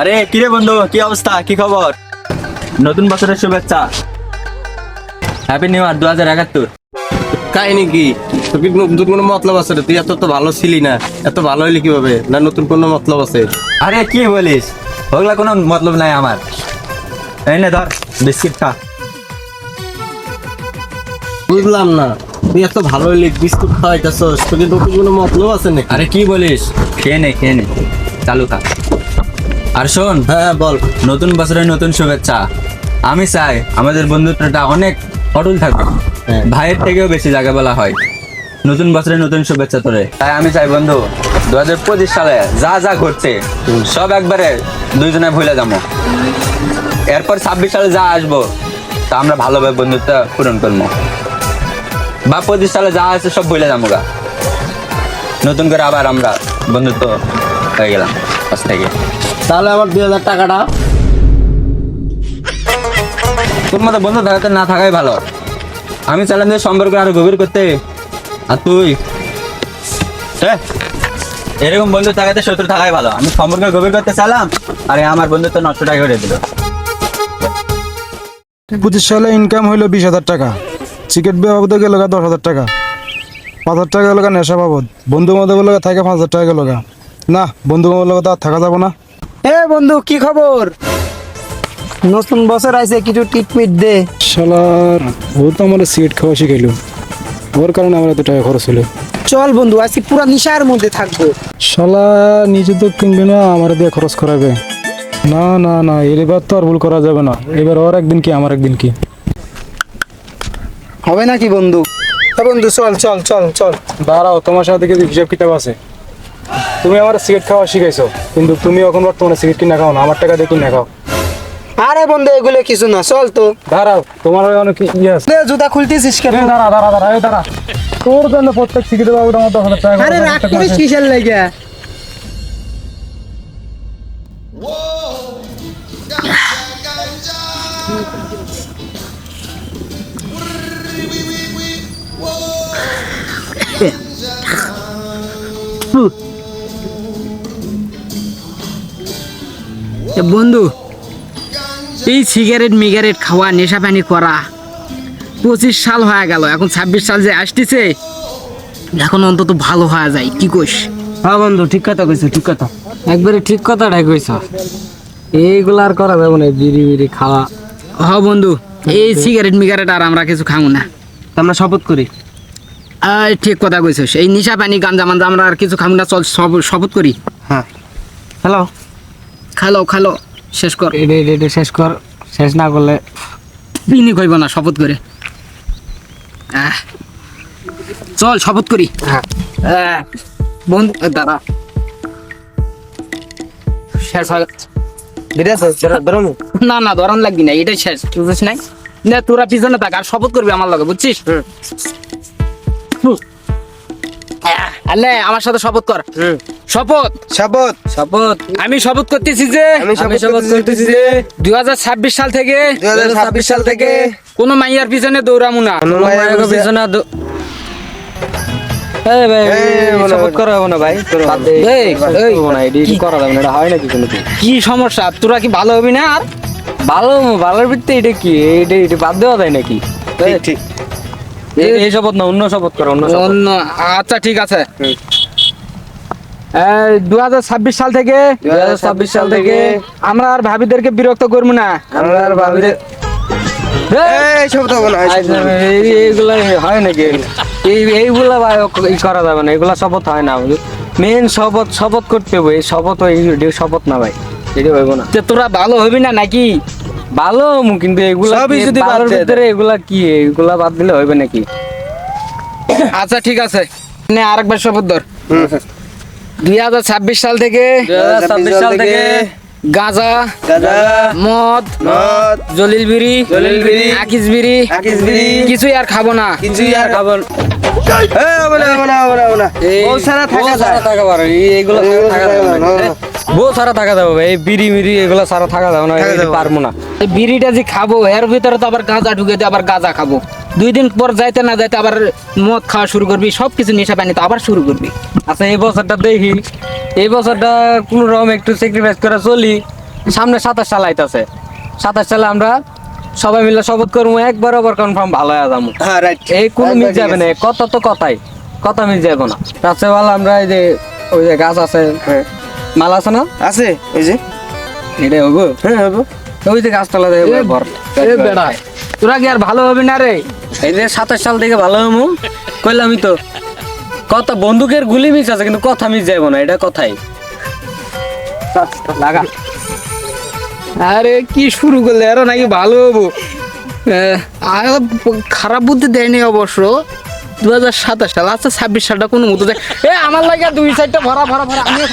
আরে কিরে বন্ধু কি অবস্থা? কি খবর? নতুন বছরের শুভেচ্ছা। হ্যাপি নিউ ইয়ার দু হাজার একাত্তর। কাহিনী কি? তোর নতুন কোনো মতলব আছে রে? তুই এত তো ভালো ছিলি না। এত ভালো হইলি কীভাবে? না নতুন কোনো মতলব আছে? আরে কি বলিস? ওগুলা কোনো মতলব নাই আমার। এই নে ধর বিস্কিট খা। বুঝলাম না। তুই এত ভালো হইলি বিস্কুট খাওয়াইতেছস। তোর কি নতুন কোনো মতলব আছে নাকি? আরে কি বলিস? খেয়ে নে খেয়ে নে। চালু খা। আর শোন হ্যাঁ বল নতুন বছরের নতুন শুভেচ্ছা। আমি চাই আমাদের বন্ধুত্বটা অনেক অটুল থাকবে হ্যাঁ। ভাইয়ের থেকেও বেশি জায়গা বলা হয়। নতুন বছরের নতুন শুভেচ্ছা তোরে। তাই আমি চাই বন্ধু দু হাজার পঁচিশ সালে যা যা ঘটছে সব একবারে দুইজনে ভুলে যাব। এরপর ছাব্বিশ সালে যা আসব তা আমরা ভালোভাবে বন্ধুত্ব পূরণ করব। বা পঁচিশ সালে যা আছে সব ভুলে যাব গা। নতুন করে আবার আমরা বন্ধুত্ব হয়ে গেলাম আজ থেকে। তাহলে আমার দুই হাজার টাকাটা তোর মতো বন্ধু থাকাতে না থাকাই ভালো। আমি চাইলাম যে সম্পর্ক আরও গভীর করতে। আর তুই? এরকম বন্ধু থাকাতে শত্রু থাকাই ভালো। আমি সম্পর্ক গভীর করতে চাইলাম, আরে আমার বন্ধু তো বন্ধুত্ব টাকা করে দিল। পঁচিশ সালে ইনকাম হইল বিশ হাজার টাকা। চিকেট বাবদ গেল দশ হাজার টাকা। পাঁচ হাজার টাকা গেল নেশা বাবদ। বন্ধু মধ্যে বলে থাকে পাঁচ হাজার টাকা গেল না, বন্ধু মধ্যে তো আর থাকা যাব না। বন্ধু কি খবর? নতুন বছর আইছে কিছু টিটমিট দে। শালার ও তো আমার সিগারেট খাওয়া শিখাইলো। ওর কারণে আমার এত টাকা খরচ হলো। চল বন্ধু আজকে পুরা নিশার মধ্যে থাকব। শালা নিজে তো কিনবে না আমার দিয়ে খরচ করাবে। না না না এবার তো আর ভুল করা যাবে না। এবার ওর একদিন কি আমার একদিন কি? হবে নাকি বন্ধু? এ বন্ধু চল চল চল চল। দাঁড়াও তোমার সাথে কিছু হিসাব কিতাব আছে। তুমি আমার সিগারেট খাওয়া শিখাইছো কিন্তু তুমি এখন বর্তমানে সিগারেট কিনা খাও না আমার টাকা দিয়ে কিনা খাও। আরে বন্ধু এগুলো কিছু না চল তো। দাঁড়াও তোমার অনেক ইয়ে আছে। জুতা খুলতেছিস কেন? দাঁড়া দাঁড়া দাঁড়া এ দাঁড়া। তোর জন্য প্রত্যেক সিগারেট আমার দশ হাজার টাকা আরে রাগ করিস। কিসের লেগে? এ বন্ধু এই সিগারেট মিগারেট খাওয়া নেশা পানি করা পঁচিশ সাল হয়ে গেল এখন ছাব্বিশ সাল যে আসতেছে এখন অন্তত ভালো হওয়া যায় কি কইস? হ্যাঁ বন্ধু ঠিক কথা কইছো ঠিক কথা। একবারে ঠিক কথাটাই কইছ। এইগুলা আর করা যাবে না বিড়ি বিড়ি খাওয়া। হ বন্ধু এই সিগারেট মিগারেট আর আমরা কিছু খাব না। আমরা শপথ করি। ঠিক কথা কইছিস এই নিশা পানি গাঞ্জা মাঞ্জা আমরা আর কিছু খাব না চল শপথ করি। হ্যাঁ। হ্যালো। খালো খালো শেষ কর। এটা এটা এটা শেষ কর। শেষ না করলে পিনি কইব না শপথ করে। চল শপথ করি। হ্যাঁ। বন্ধু দাঁড়া। শেষ হয় না। না ধরন লাগবি না এটাই শেষ বুঝছিস নাই? না তোরা পিছনে থাক আর শপথ করবি আমার লগে বুঝছিস? আলে আমার সাথে শপথ কর। শপথ। শপথ। শপথ। আমি শপথ করতেছি যে আমি শপথ করতেছি যে দুই হাজার ছাব্বিশ সাল থেকে দুই হাজার ছাব্বিশ সাল থেকে কোনো মাইয়ার পিছনে দৌড়ামু না। কোনো পিছনে হয়? কি সমস্যা? তোরা কি ভালো হবি না? আর ভালো ভালোর ভিত্তি এটা কি? এটা এটা বাদ দেওয়া যায় নাকি? এই, ঠিক। এই- এই শপথ না অন্য শপথ করো অন্য শপথ। অন্য আচ্ছা ঠিক আছে। দু হাজার ছাব্বিশ সাল থেকে 2026 সাল থেকে আমরা আর ভাবিদেরকে বিরক্ত করব না। আমরা আর ভাবি যে- এই শব্দ হবে না আচ্ছা, এই- এইগুলা হয় নাকি? এইগুলা করা যাবে না এগুলা শপথ হয় না। মেন শপথ শপথ করতে হবে এই শপথ শপথ না ভাই এটা হইব না। তোরা ভালো হবি না নাকি? ভালো হমু, কিন্তু এগুলা যদি ভিতরে এগুলা কি? এগুলা বাদ দিলে হইবে নাকি? আচ্ছা ঠিক আছে। নে আরেকবার শপথ ধর। দুই হাজার ছাব্বিশ সাল থেকে 2026 সাল থেকে গাঁজা গাঁজা মদ মদ জলিল বিড়ি জলিল বিড়ি, আকিস বিড়ি আকিস বিড়ি, কিছুই আর খাব না। কিছুই আর খাব না বিড়িটা যে খাব এর ভিতরে তো আবার গাঁজা ঢুকে দিয়ে আবার গাঁজা খাব। দুই দিন পর যাইতে না যাইতে আবার মদ খাওয়া শুরু করবি সব কিছু নেশা পানি তো আবার শুরু করবি। আচ্ছা এই বছরটা দেখি। এই বছরটা কোন রকম একটু স্যাক্রিফাইস করে চলি। সামনে সাতাশ সাল আইতাছে। সাতাশ সালে আমরা সবাই মিলে শপথ করব একবার ওভার কনফার্ম ভালো হয়ে যাব। হ্যাঁ এই কোনো মিল যাবে না কথা তো কথাই। কথা মিল যাবে না। রাত্রে ভালো আমরা এই যে ওই যে গাছ আছে মাল আছে না? আছে এই যে। এটা হব? হ্যাঁ হবে। ওই যে গাছতলা দেবে ভর তোরা কি আর ভালো হবে না রে? এই যে সাতাশ সাল থেকে ভালো হব কইলামই তো, কথা বন্দুকের গুলি মিস আছে, কিন্তু কথা মিস যাইব না, এটা কথাই। আরে কি শুরু করলে, আরও নাকি ভালো হব। খারাপ বুদ্ধি দেয়নি অবশ্য। দু হাজার সাতাশ সাল আচ্ছা ছাব্বিশ সালটা কোনো মতো দেয় এ, আমার লাগে দুই সাইডটা ভরা ভরা ভরা, আমিও